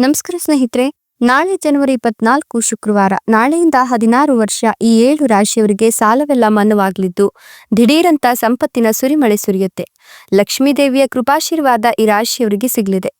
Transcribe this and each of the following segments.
ನಮಸ್ಕಾರ ಸ್ನೇಹಿತರೆ, ನಾಳೆ ಜನವರಿ ಇಪ್ಪತ್ನಾಲ್ಕು ಶುಕ್ರವಾರ, ನಾಳೆಯಿಂದ ಹದಿನಾರು ವರ್ಷ ಈ ಏಳು ರಾಶಿಯವರಿಗೆ ಸಾಲವೆಲ್ಲ ಮನ್ನವಾಗಲಿದ್ದು, ದಿಢೀರಂತ ಸಂಪತ್ತಿನ ಸುರಿಮಳೆ ಸುರಿಯುತ್ತೆ. ಲಕ್ಷ್ಮೀದೇವಿಯ ಕೃಪಾಶೀರ್ವಾದ ಈ ರಾಶಿಯವರಿಗೆ ಸಿಗಲಿದೆ.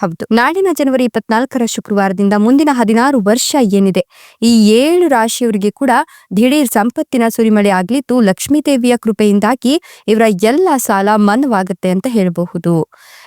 ಹೌದು. ನಾಡಿನ ಜನವರಿ ಇಪ್ಪತ್ನಾಲ್ಕರ ಶುಕ್ರವಾರದಿಂದ ಮುಂದಿನ ಹದಿನಾರು ವರ್ಷ ಏನಿದೆ? ಈ ಏಳು ರಾಶಿಯವರಿಗೆ ಕೂಡ ದಿಢೀರ್ ಸಂಪತ್ತಿನ ಸುರಿಮಳೆ ಆಗ್ಲಿದ್ದು, ಲಕ್ಷ್ಮೀ ದೇವಿಯ ಕೃಪೆಯಿಂದಾಗಿ ಇವರ ಎಲ್ಲ ಸಾಲ ಮನ್ನವಾಗುತ್ತೆ ಅಂತ ಹೇಳಬಹುದು.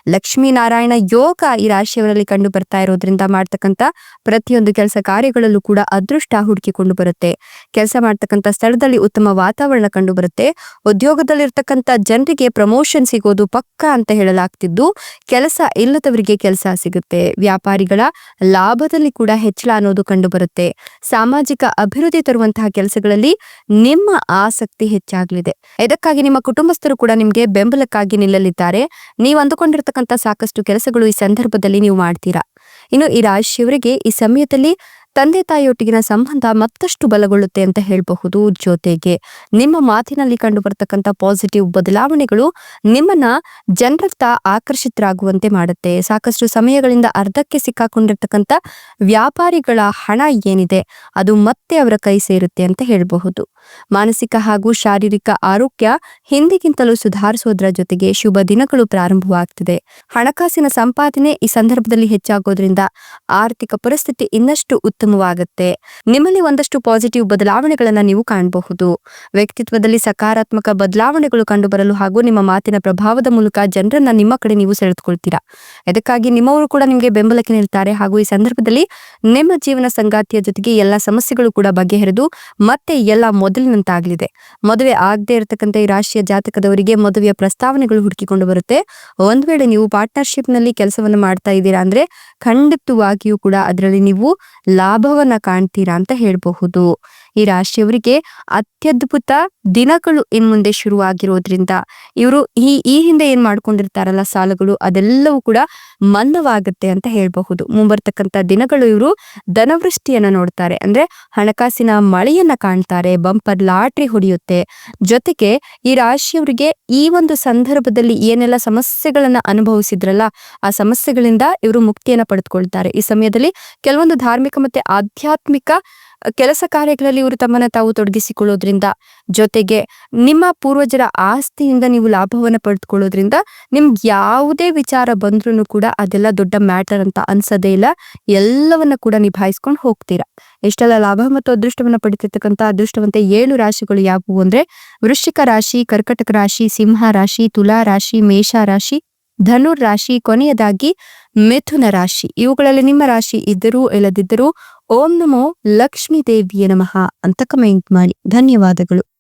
ಲಕ್ಷ್ಮೀನಾರಾಯಣ ಯೋಗ ಈ ರಾಶಿಯವರಲ್ಲಿ ಕಂಡು ಬರ್ತಾ ಇರೋದ್ರಿಂದ ಮಾಡ್ತಕ್ಕಂಥ ಪ್ರತಿಯೊಂದು ಕೆಲಸ ಕಾರ್ಯಗಳಲ್ಲೂ ಕೂಡ ಅದೃಷ್ಟ ಹುಡುಕಿಕೊಂಡು ಬರುತ್ತೆ. ಕೆಲಸ ಮಾಡ್ತಕ್ಕಂಥ ಸ್ಥಳದಲ್ಲಿ ಉತ್ತಮ ವಾತಾವರಣ ಕಂಡು ಬರುತ್ತೆ. ಉದ್ಯೋಗದಲ್ಲಿರ್ತಕ್ಕಂಥ ಜನರಿಗೆ ಪ್ರಮೋಷನ್ ಸಿಗೋದು ಪಕ್ಕ ಅಂತ ಹೇಳಲಾಗ್ತಿದ್ದು, ಕೆಲಸ ಇಲ್ಲದವರಿಗೆ ಕೆಲಸ ಸಿಗುತ್ತೆ. ವ್ಯಾಪಾರಿಗಳ ಲಾಭದಲ್ಲಿ ಕೂಡ ಹೆಚ್ಚಳ ಅನ್ನೋದು ಕಂಡು ಬರುತ್ತೆ. ಸಾಮಾಜಿಕ ಅಭಿವೃದ್ಧಿ ತರುವಂತಹ ಕೆಲಸಗಳಲ್ಲಿ ನಿಮ್ಮ ಆಸಕ್ತಿ ಹೆಚ್ಚಾಗಲಿದೆ. ಇದಕ್ಕಾಗಿ ನಿಮ್ಮ ಕುಟುಂಬಸ್ಥರು ಕೂಡ ನಿಮ್ಗೆ ಬೆಂಬಲಕ್ಕಾಗಿ ನಿಲ್ಲಲಿದ್ದಾರೆ. ನೀವು ಅಂದುಕೊಂಡಿರ್ತಕ್ಕಂಥ ಸಾಕಷ್ಟು ಕೆಲಸಗಳು ಈ ಸಂದರ್ಭದಲ್ಲಿ ನೀವು ಮಾಡ್ತೀರಾ? ಇನ್ನು ಈ ರಾಶಿಯವರಿಗೆ ಈ ಸಮಯದಲ್ಲಿ ತಂದೆ ತಾಯಿಯೊಟ್ಟಿಗಿನ ಸಂಬಂಧ ಮತ್ತಷ್ಟು ಬಲಗೊಳ್ಳುತ್ತೆ ಅಂತ ಹೇಳಬಹುದು. ಜೊತೆಗೆ ನಿಮ್ಮ ಮಾತಿನಲ್ಲಿ ಕಂಡು ಬರ್ತಕ್ಕಂಥ ಪಾಸಿಟಿವ್ ಬದಲಾವಣೆಗಳು ನಿಮ್ಮನ್ನ ಜನರತ್ತ ಆಕರ್ಷಿತರಾಗುವಂತೆ ಮಾಡುತ್ತೆ. ಸಾಕಷ್ಟು ಸಮಯಗಳಿಂದ ಅರ್ಧಕ್ಕೆ ಸಿಕ್ಕಾಕೊಂಡಿರ್ತಕ್ಕಂಥ ವ್ಯಾಪಾರಿಗಳ ಹಣ ಏನಿದೆ, ಅದು ಮತ್ತೆ ಅವರ ಕೈ ಸೇರುತ್ತೆ ಅಂತ ಹೇಳಬಹುದು. ಮಾನಸಿಕ ಹಾಗೂ ಶಾರೀರಿಕ ಆರೋಗ್ಯ ಹಿಂದಿಗಿಂತಲೂ ಸುಧಾರಿಸೋದ್ರ ಜೊತೆಗೆ ಶುಭ ದಿನಗಳು ಪ್ರಾರಂಭವಾಗ್ತಿದೆ. ಹಣಕಾಸಿನ ಸಂಪಾದನೆ ಈ ಸಂದರ್ಭದಲ್ಲಿ ಹೆಚ್ಚಾಗೋದ್ರಿಂದ ಆರ್ಥಿಕ ಪರಿಸ್ಥಿತಿ ಇನ್ನಷ್ಟು ಉತ್ತಮವಾಗುತ್ತೆ. ನಿಮ್ಮಲ್ಲಿ ಒಂದಷ್ಟು ಪಾಸಿಟಿವ್ ಬದಲಾವಣೆಗಳನ್ನ ನೀವು ಕಾಣಬಹುದು. ವ್ಯಕ್ತಿತ್ವದಲ್ಲಿ ಸಕಾರಾತ್ಮಕ ಬದಲಾವಣೆಗಳು ಕಂಡುಬರಲು ಹಾಗೂ ನಿಮ್ಮ ಮಾತಿನ ಪ್ರಭಾವದ ಮೂಲಕ ಜನರನ್ನ ನಿಮ್ಮ ಕಡೆ ನೀವು ಸೆಳೆದುಕೊಳ್ತೀರಾ? ಅದಕ್ಕಾಗಿ ನಿಮ್ಮವರು ಕೂಡ ನಿಮಗೆ ಬೆಂಬಲಕ್ಕೆ ನಿಲ್ತಾರೆ ಹಾಗೂ ಈ ಸಂದರ್ಭದಲ್ಲಿ ನಿಮ್ಮ ಜೀವನ ಸಂಗಾತಿಯ ಜೊತೆಗೆ ಎಲ್ಲ ಸಮಸ್ಯೆಗಳು ಕೂಡ ಬಗೆಹರಿದು ಮತ್ತೆ ಎಲ್ಲ ಮೊದಲಿನಂತಾಗಲಿದೆ. ಮದುವೆ ಆಗದೆ ಇರತಕ್ಕಂಥ ಈ ರಾಶಿಯ ಜಾತಕದವರಿಗೆ ಮದುವೆಯ ಪ್ರಸ್ತಾವನೆಗಳು ಹುಡುಕಿಕೊಂಡು ಬರುತ್ತೆ. ಒಂದ್ ವೇಳೆ ನೀವು ಪಾರ್ಟ್ನರ್ಶಿಪ್ನಲ್ಲಿ ಕೆಲಸವನ್ನು ಮಾಡ್ತಾ ಇದ್ದೀರಾ ಅಂದ್ರೆ ಖಂಡಿತವಾಗಿಯೂ ಕೂಡ ಅದರಲ್ಲಿ ನೀವು ಲಾಭವನ್ನ ಕಾಣ್ತೀರಾ ಅಂತ ಹೇಳಬಹುದು. ಈ ರಾಶಿಯವರಿಗೆ ಅತ್ಯದ್ಭುತ ದಿನಗಳು ಇನ್ ಮುಂದೆ ಶುರುವಾಗಿರೋದ್ರಿಂದ ಇವರು ಈ ಈ ಹಿಂದೆ ಏನ್ ಮಾಡ್ಕೊಂಡಿರ್ತಾರಲ್ಲ ಸಾಲಗಳು ಅದೆಲ್ಲವೂ ಕೂಡ ಮನ್ನವಾಗುತ್ತೆ ಅಂತ ಹೇಳಬಹುದು. ಮುಂಬರ್ತಕ್ಕಂಥ ದಿನಗಳು ಇವರು ಧನವೃಷ್ಟಿಯನ್ನ ನೋಡ್ತಾರೆ. ಅಂದ್ರೆ ಹಣಕಾಸಿನ ಮಳೆಯನ್ನ ಕಾಣ್ತಾರೆ, ಬಂಪರ್ ಲಾಟ್ರಿ ಹೊಡೆಯುತ್ತೆ. ಜೊತೆಗೆ ಈ ರಾಶಿಯವರಿಗೆ ಈ ಒಂದು ಸಂದರ್ಭದಲ್ಲಿ ಏನೆಲ್ಲ ಸಮಸ್ಯೆಗಳನ್ನ ಅನುಭವಿಸಿದ್ರಲ್ಲ, ಆ ಸಮಸ್ಯೆಗಳಿಂದ ಇವರು ಮುಕ್ತಿಯನ್ನ ಪಡೆದುಕೊಳ್ತಾರೆ. ಈ ಸಮಯದಲ್ಲಿ ಕೆಲವೊಂದು ಧಾರ್ಮಿಕ ಮತ್ತೆ ಆಧ್ಯಾತ್ಮಿಕ ಕೆಲಸ ಕಾರ್ಯಗಳಲ್ಲಿ ಇವರು ತಮ್ಮನ್ನ ತಾವು ತೊಡಗಿಸಿಕೊಳ್ಳೋದ್ರಿಂದ ಜೊತೆಗೆ ನಿಮ್ಮ ಪೂರ್ವಜರ ಆಸ್ತಿಯಿಂದ ನೀವು ಲಾಭವನ್ನ ಪಡೆದುಕೊಳ್ಳೋದ್ರಿಂದ ನಿಮ್ಗೆ ಯಾವುದೇ ವಿಚಾರ ಬಂದ್ರೂ ಕೂಡ ಅದೆಲ್ಲ ದೊಡ್ಡ ಮ್ಯಾಟರ್ ಅಂತ ಅನ್ಸದೇ ಇಲ್ಲ. ಎಲ್ಲವನ್ನ ಕೂಡ ನಿಭಾಯಿಸ್ಕೊಂಡು ಹೋಗ್ತೀರಾ. ಎಷ್ಟೆಲ್ಲ ಲಾಭ ಮತ್ತು ಅದೃಷ್ಟವನ್ನ ಪಡಿತಿರ್ತಕ್ಕಂಥ ಅದೃಷ್ಟವಂತೆ ಏಳು ರಾಶಿಗಳು ಯಾವುವು ಅಂದ್ರೆ ವೃಶ್ಚಿಕ ರಾಶಿ, ಕರ್ಕಟಕ ರಾಶಿ, ಸಿಂಹ ರಾಶಿ, ತುಲಾ ರಾಶಿ, ಮೇಷ ರಾಶಿ, ಧನುರ್ ರಾಶಿ ಕೊನೆಯದಾಗಿ ಮಿಥುನ ರಾಶಿ. ಇವುಗಳಲ್ಲಿ ನಿಮ್ಮ ರಾಶಿ ಇದ್ದರೂ ಇಲ್ಲದಿದ್ದರೂ ಓಂ ನಮೋ ಲಕ್ಷ್ಮೀ ದೇವಿಯ ನಮಃ ಅಂತ ಕಮೆಂಟ್ ಮಾಡಿ. ಧನ್ಯವಾದಗಳು.